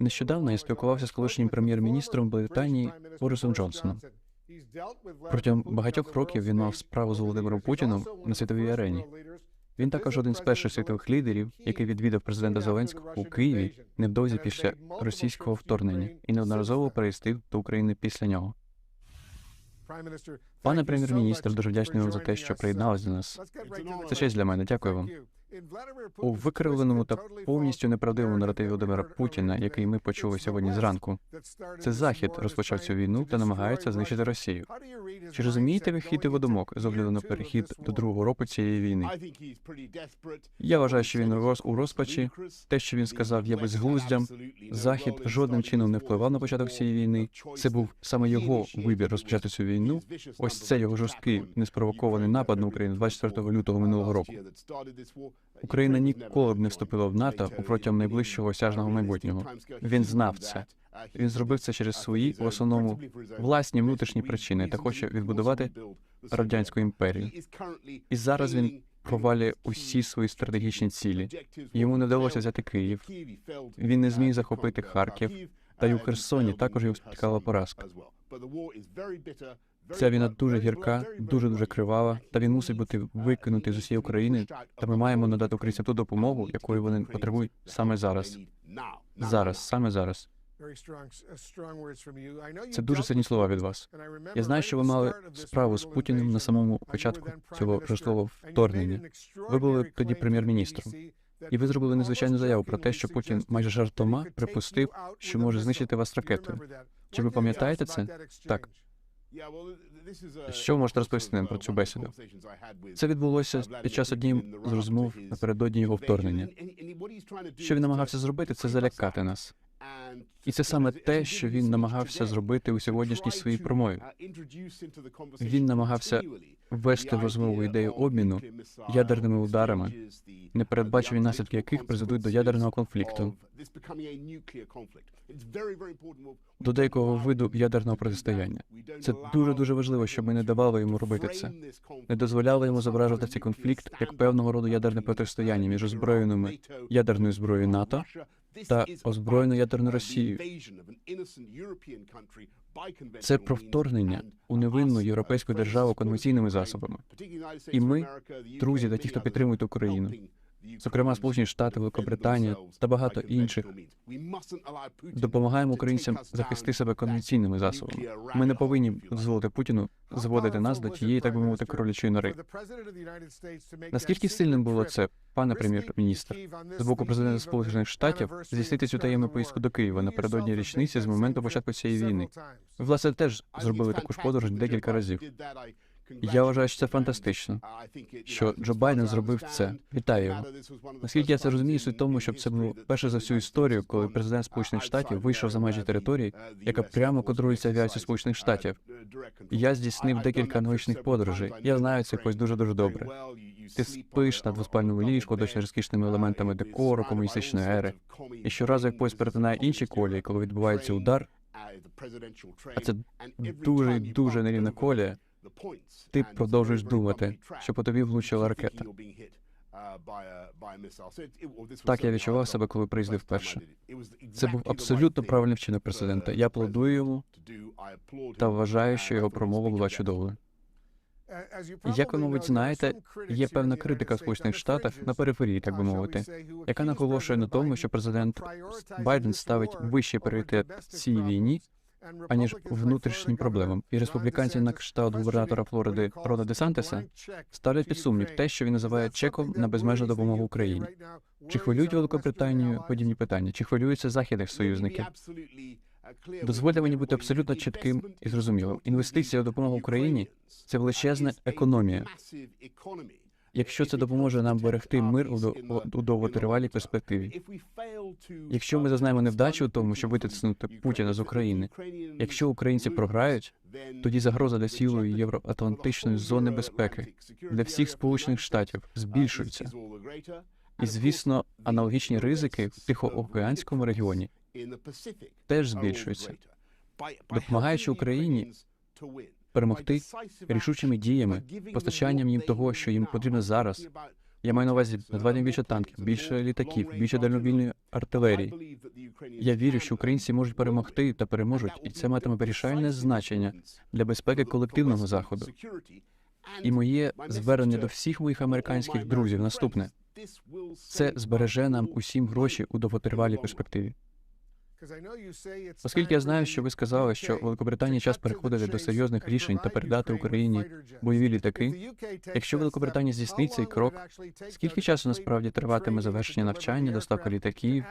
Нещодавно я спілкувався з колишнім прем'єр-міністром Британії Борисом Джонсоном. Протягом багатьох років він мав справу з Володимиром Путіном на світовій арені. Він також один з перших світових лідерів, який відвідав президента Зеленського у Києві невдовзі після російського вторгнення і неодноразово переїздив до України після нього. Пане прем'єр-міністр, дуже вдячний вам за те, що приєдналися до нас. Це честь для мене. Дякую вам. У викривленому та повністю неправдивому наративі Володимира Путіна, який ми почули сьогодні зранку, це захід розпочав цю війну та намагається знищити Росію. Чи розумієте ви хід його думок з огляду на перехід до другого року цієї війни? Я вважаю, що він роз у розпачі. Те, що він сказав, є безглуздям. Захід жодним чином не впливав на початок цієї війни. Це був саме його вибір розпочати цю війну. Ось це його жорсткий неспровокований напад на Україну 24 лютого минулого року. Україна ніколи б не вступила в НАТО протягом найближчого осяжного майбутнього. Він знав це. Він зробив це через свої, в основному, власні внутрішні причини та хоче відбудувати радянську імперію. І зараз він провалює усі свої стратегічні цілі. Йому не вдалося взяти Київ. Він не зміг захопити Харків, та й у Херсоні також його спіткала поразка. Ця війна дуже гірка, дуже дуже кривава, та він мусить бути викинутий з усієї України. Та ми маємо надати українцям ту допомогу, якої вони потребують саме зараз. Зараз, саме зараз. Це дуже сильні слова від вас. Я знаю, що ви мали справу з Путіним на самому початку цього жорсткого вторгнення. Ви були тоді прем'єр-міністром, і ви зробили незвичайну заяву про те, що Путін майже жартома припустив, що може знищити вас ракетою. Чи ви пам'ятаєте це? Так. Що ви можете розповісти нам про цю бесіду? Це відбулося під час однієї з розмов напередодні його вторгнення. Що він намагався зробити, це залякати нас. І це саме те, що він намагався зробити у сьогоднішній своїй промові. Він намагався ввести в розмову ідею обміну ядерними ударами, непередбачені наслідки яких призведуть до ядерного конфлікту, до деякого виду ядерного протистояння. Це дуже дуже важливо, щоб ми не давали йому робити це. Не дозволяли йому зображувати цей конфлікт як певного роду ядерне протистояння між озброєними ядерною зброєю НАТО та озброєною ядерною Росією. Це про вторгнення у невинну європейську державу конвенційними засобами. І ми, друзі, та ті, хто підтримують Україну, зокрема Сполучені Штати, Великобританія та багато інших, допомагаємо українцям захистити себе конвенційними засобами. Ми не повинні дозволити Путіну заводити нас до тієї, так би мовити, кролячої нори. Наскільки сильним було це, пане прем'єр-міністр, з боку президента Сполучених Штатів здійснити цю таємну поїздку до Києва напередодні річниці з моменту початку цієї війни? Ви, власне, теж зробили таку ж подорож декілька разів. Я вважаю, що це фантастично. що Джо Байден зробив це. Вітаю його. Наскільки я це розумію, суть тому, щоб це було перше за всю історію, коли президент Сполучених Штатів вийшов за межі території, яка прямо контролюється авіацією Сполучених Штатів. Я здійснив декілька аналогічних подорожей. Я знаю це якось дуже дуже добре. Ти спиш на двоспальному ліжку, досі розкішними елементами декору, комуністичної ери. І щоразу, як поїзд перетинає інші колії, коли відбувається удар, а це дуже дуже нерівна колія. Ти продовжуєш думати, що по тобі влучила ракета. Так я відчував себе, коли приїздив вперше. Це був абсолютно правильний вчинок президента. Я аплодую йому та вважаю, що його промова була чудовою. Як ви, мабуть, знаєте, є певна критика в Сполучених Штатах на периферії, так би мовити, яка наголошує на тому, що президент Байден ставить вищий пріоритет цій війні аніж внутрішнім проблемам. І республіканці на кшталт губернатора Флориди Рона Десантеса ставлять під сумнів те, що він називає чеком на безмежну допомогу Україні. Чи хвилюють Великобританію подібні питання? Чи хвилюються західних союзників? Дозвольте мені бути абсолютно чітким і зрозумілим. Інвестиція у допомогу Україні це величезна економія. Якщо це допоможе нам берегти мир у довготривалій перспективі. Якщо ми зазнаємо невдачу у тому, щоб витиснути Путіна з України, якщо українці програють, тоді загроза для цілої євроатлантичної зони безпеки для всіх сполучених штатів збільшується. І звісно, аналогічні ризики в Тихоокеанському регіоні теж збільшуються, допомагаючи Україні перемогти рішучими діями, постачанням їм того, що їм потрібно зараз, Я маю на увазі на більше танків, більше літаків, більше дальнобільної артилерії. Я вірю, що українці можуть перемогти та переможуть, і це матиме вирішальне значення для безпеки колективного заходу. І моє звернення до всіх моїх американських друзів наступне: це збереже нам усім гроші у довготривалій перспективі. Оскільки я знаю, що ви сказали, що Великобританії час переходити до серйозних рішень та передати Україні бойові літаки. Якщо Великобританія здійснить цей крок, скільки часу насправді триватиме завершення навчання, доставка літаків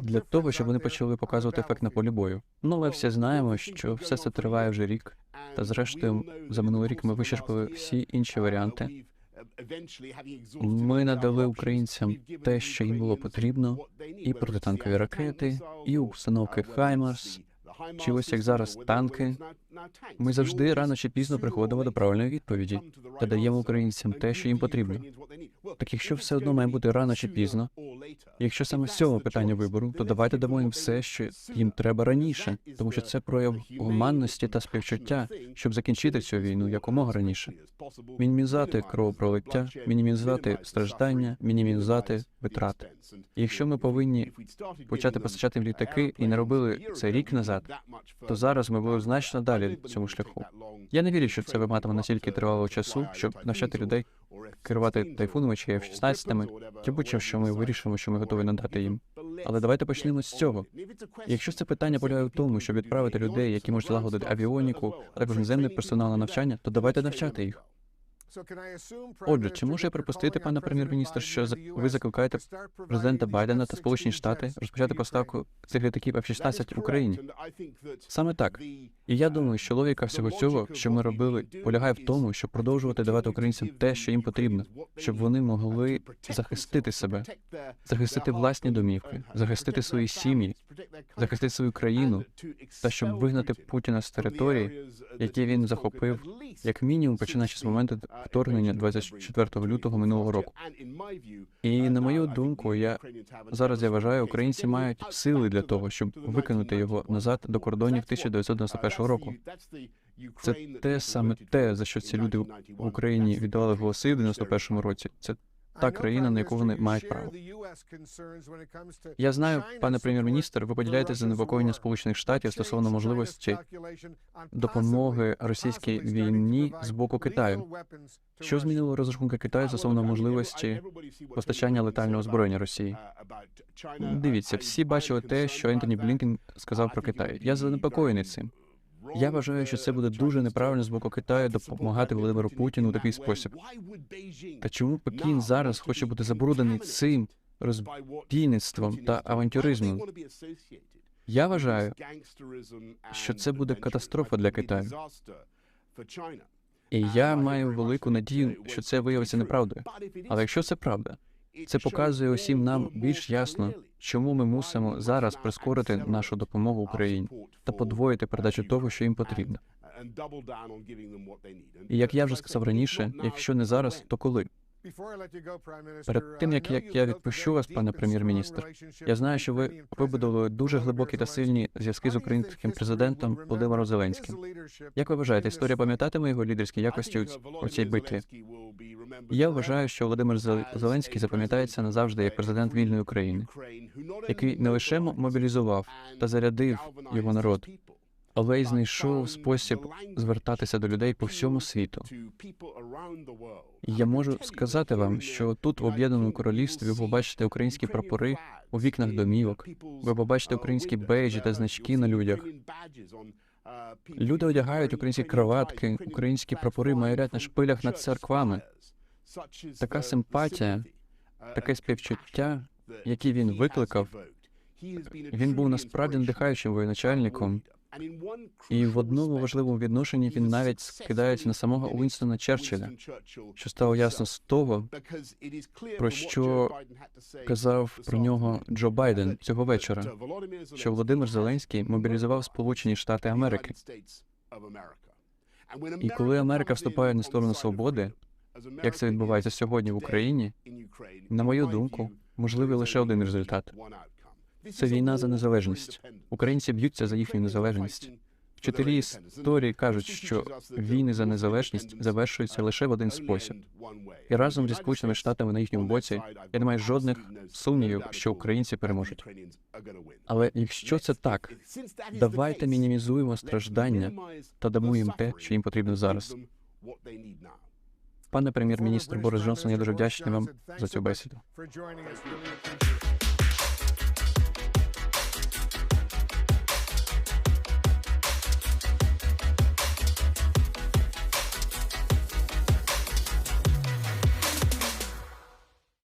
для того, щоб вони почали показувати ефект на полі бою? Ну, ми всі знаємо, що все це триває вже рік. Та зрештою, за минулий рік ми вичерпали всі інші варіанти. Ми надали українцям те, що їм було потрібно, і протитанкові ракети, і установки Хаймарс, чи ось як зараз танки. Ми завжди рано чи пізно приходимо до правильної відповіді та даємо українцям те, що їм потрібно. Так якщо все одно має бути рано чи пізно, якщо саме з цього питання вибору, то давайте дамо їм все, що їм треба раніше, тому що це прояв гуманності та співчуття, щоб закінчити цю війну якомога раніше. Мінімізувати кровопролиття, мінімізувати страждання, мінімізувати витрати. Якщо ми повинні почати постачати літаки і не робили це рік назад, то зараз ми були значно далі цьому шляху. Я не вірю, що це виматиме настільки тривалого часу, щоб навчати людей керувати тайфунами чи F-16, чи будь-чим, що ми вирішимо, що ми готові надати їм. Але давайте почнемо з цього. Якщо це питання полягає в тому, щоб відправити людей, які можуть лагодити авіоніку, а також наземний персонал на навчання, то давайте навчати їх. Отже, чи можу я припустити, пане прем'єр-міністр, що ви закликаєте президента Байдена та Сполучені Штати розпочати поставку цих літаків F-16 Україні? Саме так. І я думаю, що логіка всього цього, що ми робили, полягає в тому, щоб продовжувати давати українцям те, що їм потрібно, щоб вони могли захистити себе, захистити власні домівки, захистити свої сім'ї, захистити свою країну, та щоб вигнати Путіна з території, які він захопив, як мінімум, починаючи з моменту вторгнення 24 лютого минулого року. І на мою думку, я зараз я вважаю, українці мають сили для того, щоб викинути його назад до кордонів 1991 року. Це те саме те, за що ці люди в Україні віддавали голоси в 91-му році. Це та країна, на яку вони мають право. Я знаю, пане прем'єр-міністр, ви поділяєте занепокоєння Сполучених Штатів стосовно можливості допомоги російській війні з боку Китаю. Що змінило розрахунки Китаю стосовно можливості постачання летального озброєння Росії? Дивіться, всі бачили те, що Ентоні Блінкен сказав про Китай. Я занепокоєний цим. Я вважаю, що це буде дуже неправильно з боку Китаю допомагати Володимиру Путіну у такий спосіб. Та чому Пекін зараз хоче бути забруднений цим розбійництвом та авантюризмом? Я вважаю, що це буде катастрофа для Китаю. І я маю велику надію, що це виявиться неправдою. Але якщо це правда, це показує усім нам більш ясно, чому ми мусимо зараз прискорити нашу допомогу Україні та подвоїти передачу того, що їм потрібно. І як я вже сказав раніше, якщо не зараз, то коли? Перед тим як, як я відпущу вас, пане прем'єр-міністр, я знаю, що ви вибудували дуже глибокі та сильні зв'язки з українським президентом Володимиром Зеленським. Як ви вважаєте, історія пам'ятатиме його лідерські якості у ць- у цій битві? Я вважаю, що Володимир Зел- Зеленський запам'ятається назавжди як президент вільної України, який не лише мобілізував та зарядив його народ, але знайшов спосіб звертатися до людей по всьому світу. Я можу сказати вам, що тут в об'єднаному королівстві ви побачите українські прапори у вікнах домівок. Ви побачите українські бейджі та значки на людях. Люди одягають українські кроватки, українські прапори майорять на шпилях над церквами. Така симпатія, таке співчуття, яке він викликав, він був насправді надихаючим воєначальником, і в одному важливому відношенні він навіть скидається на самого Уінстона Черчилля, що стало ясно з того, про що казав про нього Джо Байден цього вечора, що Володимир Зеленський мобілізував Сполучені Штати Америки. І коли Америка вступає на сторону свободи, як це відбувається сьогодні в Україні, на мою думку, можливий лише один результат це війна за незалежність. Українці б'ються за їхню незалежність. Вчителі історії кажуть, що війни за незалежність завершуються лише в один спосіб. І разом зі Сполученими Штатами на їхньому боці я не маю жодних сумнівів, що українці переможуть. Але якщо це так, давайте мінімізуємо страждання та дамо їм те, що їм потрібно зараз. Пане прем'єр-міністр Борис Джонсон, я дуже вдячний вам за цю бесіду.